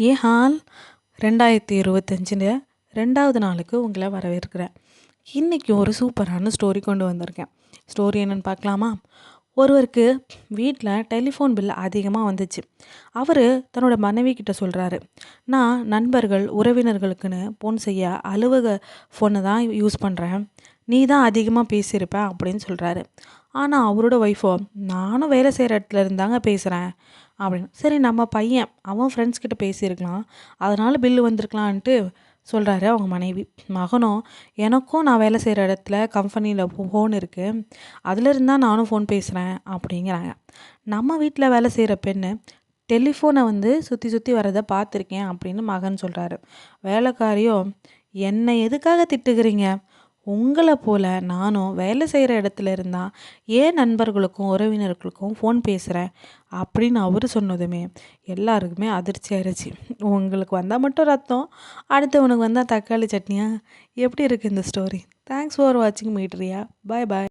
ஏ hall ரெண்டாயிரத்தி இருபத்தஞ்சில் ரெண்டாவது நாளுக்கு உங்களை வரவேற்கிறேன். இன்றைக்கி ஒரு சூப்பரான ஸ்டோரி கொண்டு வந்திருக்கேன். ஸ்டோரி என்னென்னு பார்க்கலாமா? ஒருவருக்கு வீட்டில் டெலிஃபோன் பில் அதிகமாக வந்துச்சு. அவர் தன்னோட மனைவி கிட்ட சொல்கிறாரு நான் நண்பர்கள் உறவினர்களுக்குன்னு ஃபோன் செய்ய அலுவலக ஃபோனை தான் யூஸ் பண்ணுறேன் நீ தான் அதிகமாக பேசியிருப்ப அப்படின்னு சொல்கிறாரு ஆனால் அவரோட ஒய்ஃபோ நானும் வேலை செய்கிற இடத்துல இருந்தாங்க பேசுகிறேன் அப்படின்னு. சரி நம்ம பையன் அவன் ஃப்ரெண்ட்ஸ் கிட்ட பேசியிருக்கலாம். அதனால் பில்லு வந்திருக்கலான்ட்டு சொல்கிறாரு அவங்க மனைவி. மகனும் எனக்கும் நான் வேலை செய்கிற இடத்துல கம்பெனியில் ஃபோன் இருக்குது அதில் இருந்தால் நானும் ஃபோன் பேசுகிறேன் அப்படிங்கிறாங்க. நம்ம வீட்டில் வேலை செய்கிற பெண்ணு டெலிஃபோனை வந்து சுற்றி சுற்றி வரதை பார்த்துருக்கேன் அப்படின்னு மகன் சொல்கிறாரு வேலைக்காரியோ என்னை எதுக்காக திட்டுக்கிறீங்க உங்களை போல் நானும் வேலை செய்கிற இடத்துல இருந்தால் ஏன் நண்பர்களுக்கும் உறவினர்களுக்கும் ஃபோன் பேசுகிறேன் அப்படின்னு அவர் சொன்னதுமே எல்லாருக்குமே அதிர்ச்சி ஆயிடுச்சு உங்களுக்கு வந்தால் மட்டும் ரத்தம் அடுத்தவனுக்கு வந்தால் தக்காளி சட்னியா? எப்படி இருக்குது இந்த ஸ்டோரி தேங்க்ஸ் ஃபார் வாட்சிங் மீட்ரியா பாய் பாய்